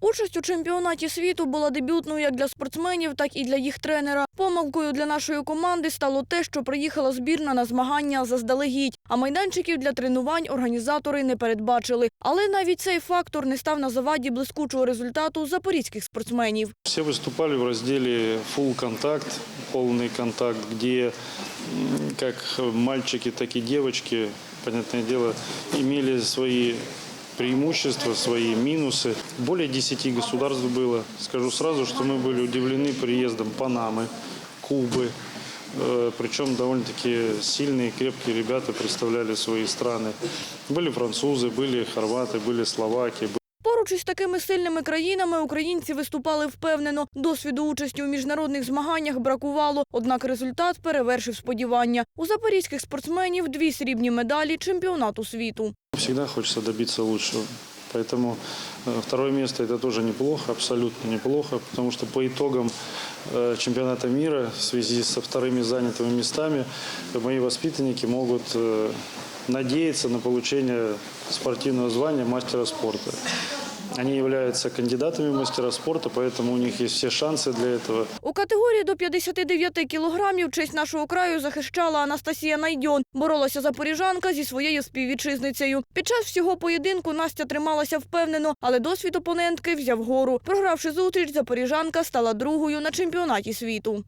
Участь у чемпіонаті світу була дебютною як для спортсменів, так і для їх тренера. Помилкою для нашої команди стало те, що приїхала збірна на змагання заздалегідь, а майданчиків для тренувань організатори не передбачили. Але навіть цей фактор не став на заваді блискучого результату запорізьких спортсменів. Все выступали в разделе full контакт, полный контакт, м, как мальчики, так и девочки, понятное дело, имели свои преимущества, свои минусы. Более 10 государств было. Скажу сразу, что мы были удивлены приездом Панамы, Кубы. Э, Причем довольно-таки сильные, крепкие ребята представляли свои страны. Были французы, были хорваты, были словаки, Поруч із такими сильними країнами українці виступали впевнено. Досвіду участі у міжнародних змаганнях бракувало, однак результат перевершив сподівання. У запорізьких спортсменів дві срібні медалі чемпіонату світу. Всегда хочется добиться лучшего. Поэтому э, второе место это тоже неплохо, абсолютно неплохо, потому что по итогам э, чемпионата мира в связи со вторыми занятыми местами э, мои воспитанники могут э, надеяться на получение спортивного звания мастера спорта. Они являются кандидатами в мастера спорта, поэтому у них есть все шансы для этого. У категорії до 59 кілограмів честь нашого краю захищала Анастасія Найдьон. Боролася запоріжанка зі своєю співвітчизницею. Під час всього поєдинку Настя трималася впевнено, але досвід опонентки взяв гору. Програвши зустріч, запоріжанка стала другою на чемпіонаті світу.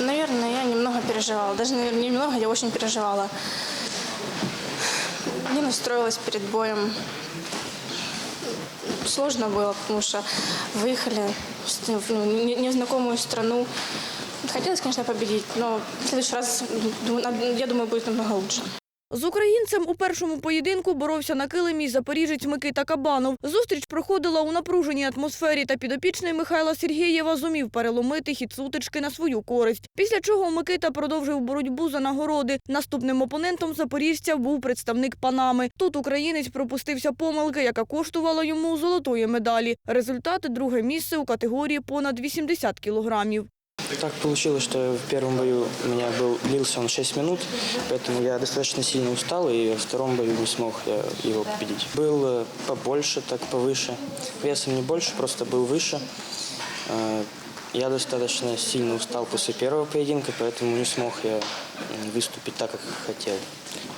Наверное, я немного переживала. Даже, наверное, не немного, я очень переживала. Не настроилась перед боем. Сложно было, потому что выехали в незнакомую страну. Хотелось, конечно, победить, но в следующий раз, я думаю, будет намного лучше. З українцем у першому поєдинку боровся на килимі запоріжець Микита Кабанов. Зустріч проходила у напруженій атмосфері, та підопічний Михайла Сергієва зумів переломити хід сутички на свою користь. Після чого Микита продовжив боротьбу за нагороди. Наступним опонентом запоріжця був представник Панами. Тут українець пропустився помилки, яка коштувала йому золотої медалі. Результат – друге місце у категорії понад 80 кілограмів. Так получилось, что в первом бою у меня был длился он 6 минут, поэтому я достаточно сильно устал и во втором бою не смог я его победить. Был э, побольше, так повыше. Весом не больше, просто был выше. Э, Я достаточно сильно устал после первого поединка, поэтому не смог я м, выступить так, как хотел.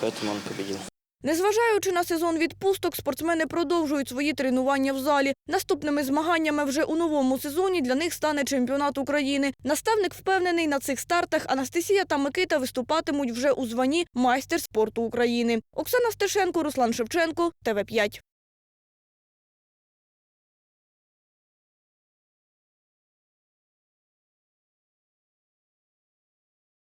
Поэтому он победил. Незважаючи на сезон відпусток, спортсмени продовжують свої тренування в залі. Наступними змаганнями вже у новому сезоні для них стане чемпіонат України. Наставник впевнений, на цих стартах Анастасія та Микита виступатимуть вже у званні майстер спорту України. Оксана Стешенко, Руслан Шевченко, ТВ 5